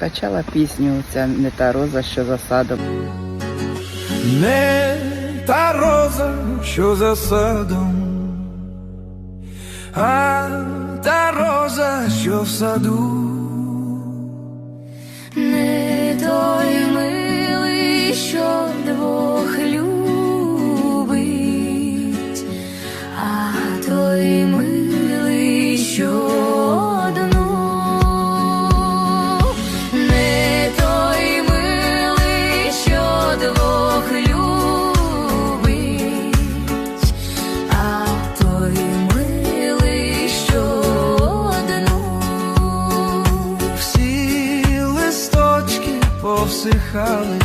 скачала пісню ця не та роза, що за садом. Не та роза, що за садом, а та роза, що в саду. повсихали,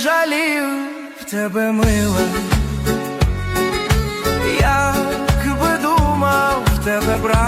жалів в тебе мила, як би думав в тебе брат.